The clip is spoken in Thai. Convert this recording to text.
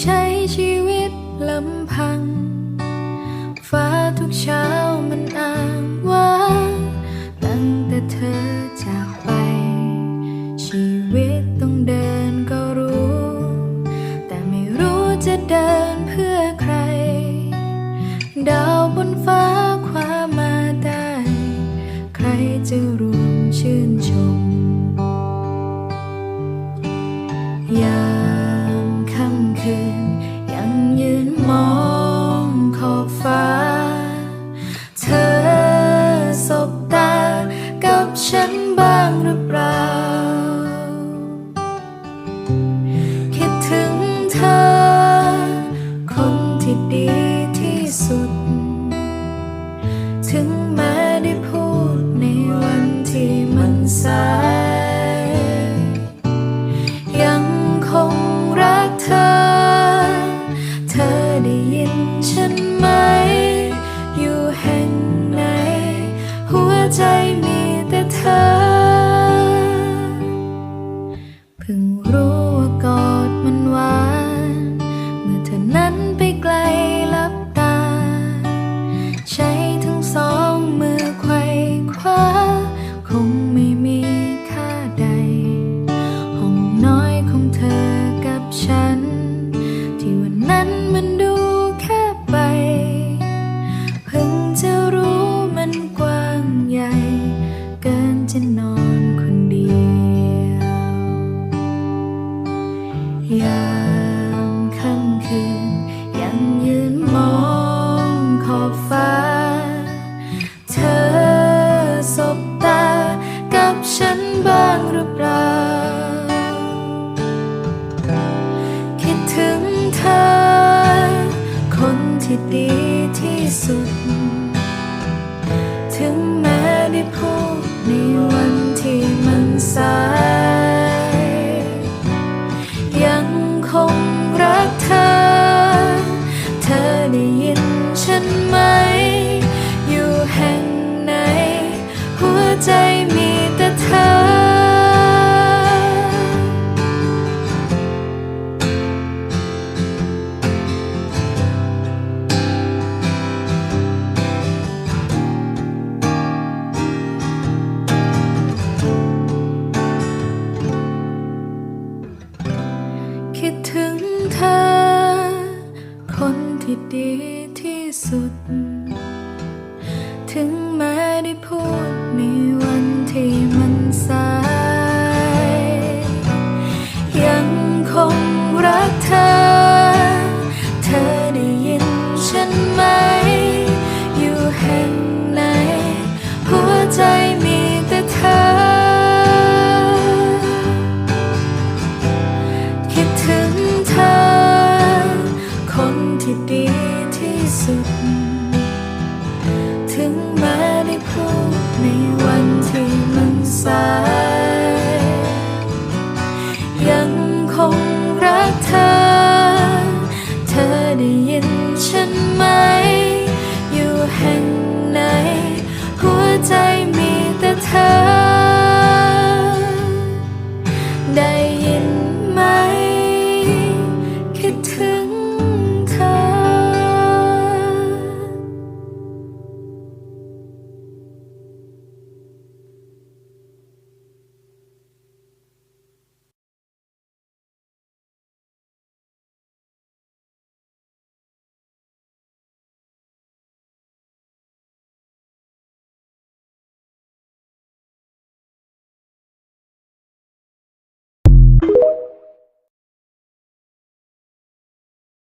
ใช้ชีวิตลำพัง ฟ้าทุกเช้ามันอ้างว้างตั้งแต่เธอจากไป ชีวิตต้องเดินก็รู้ แต่ไม่รู้จะเดินเพื่อใคร ดาวบ 城门 นั้นมันดู City. ที่ดีที่สุด ถึงแม้ได้พบในวันที่มันสาย